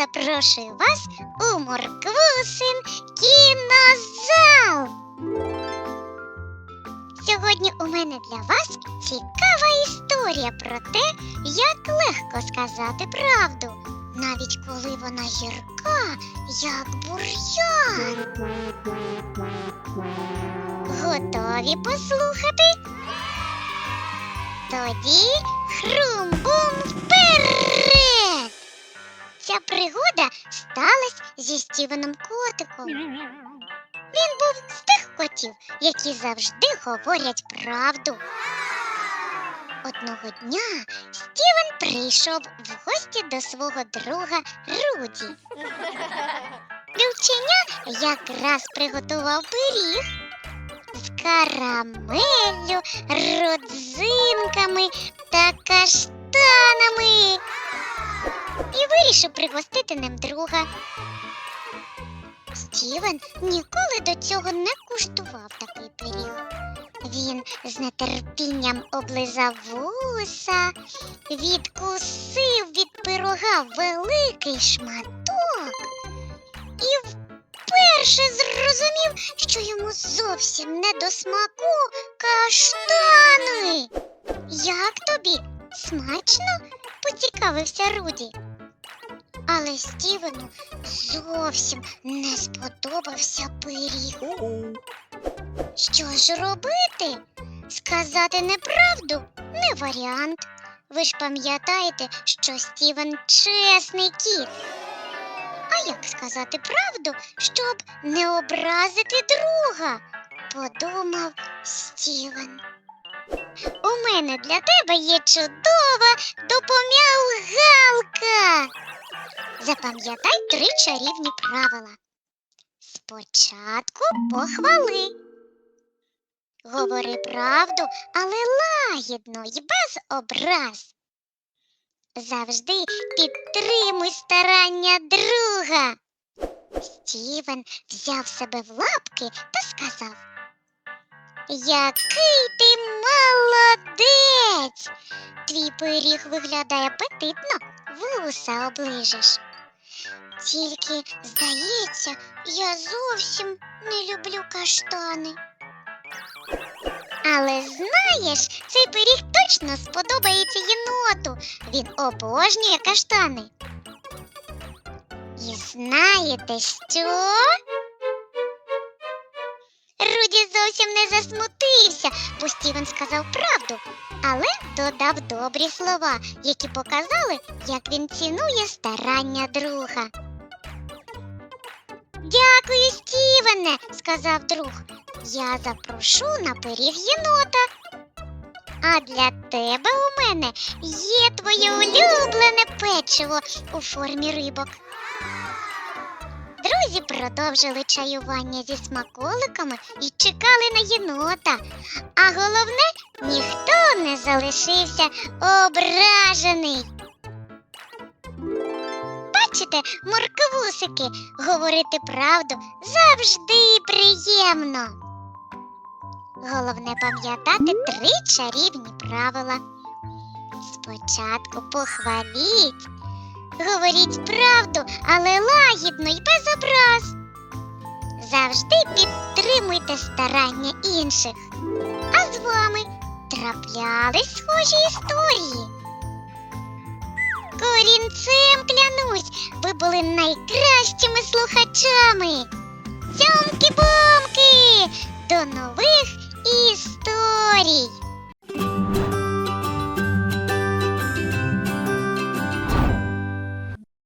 запрошую вас у Морквусин кінозал. Сьогодні у мене для вас цікава історія про те, як легко сказати правду, навіть коли вона гірка, як бур'ян. Готові послухати? Тоді хрум-бум! Ця пригода сталася зі Стівеном Котиком. Він був з тих котів, які завжди говорять правду. Одного дня Стівен прийшов в гості до свого друга Руді. Вівченя якраз приготував пиріг з карамеллю, родзинками та каштанами і вирішив пригостити ним друга. Стівен ніколи до цього не куштував такий пиріг. Він з нетерпінням облизав вуса, відкусив від пирога великий шматок і вперше зрозумів, що йому зовсім не до смаку каштани. Як тобі? Смачно? поцікавився Руді. Але Стівену зовсім не сподобався пиріг. Що ж робити? Сказати неправду не варіант. Ви ж пам'ятаєте, що Стівен чесний кіт. А як сказати правду, щоб не образити друга? подумав Стівен. У мене для тебе є чудова допомягалка. Запам'ятай три чарівні правила. Спочатку похвали. Говори правду, але лагідно й без образ. Завжди підтримуй старання друга. Стівен взяв себе в лапки та сказав Який ти молодець! Твій пиріг виглядає апетитно, вуса оближеш. Тільки, здається, я зовсім не люблю каштани. Але знаєш, цей пиріг точно сподобається єноту. Він обожнює каштани. І знаєте що? Руді зовсім не засмутився, бо Стівен сказав правду, але додав добрі слова, які показали, як він цінує старання друга. Дякую, Стівене, сказав друг. Я запрошу на пиріг єнота. А для тебе у мене є твоє улюблене печиво у формі рибок. Друзі продовжили чаювання зі смаколиками і чекали на єнота. А головне, ніхто не залишився ображений. Бачите, морковусики, говорити правду завжди приємно. Головне пам'ятати три чарівні правила. Спочатку похваліть, говоріть правду, але лагідно й без образ. Завжди підтримуйте старання інших. А з вами траплялись схожі історії. Корінцем клянусь, ви були найкращими слухачами. Цьомки-бомки! До нових історій!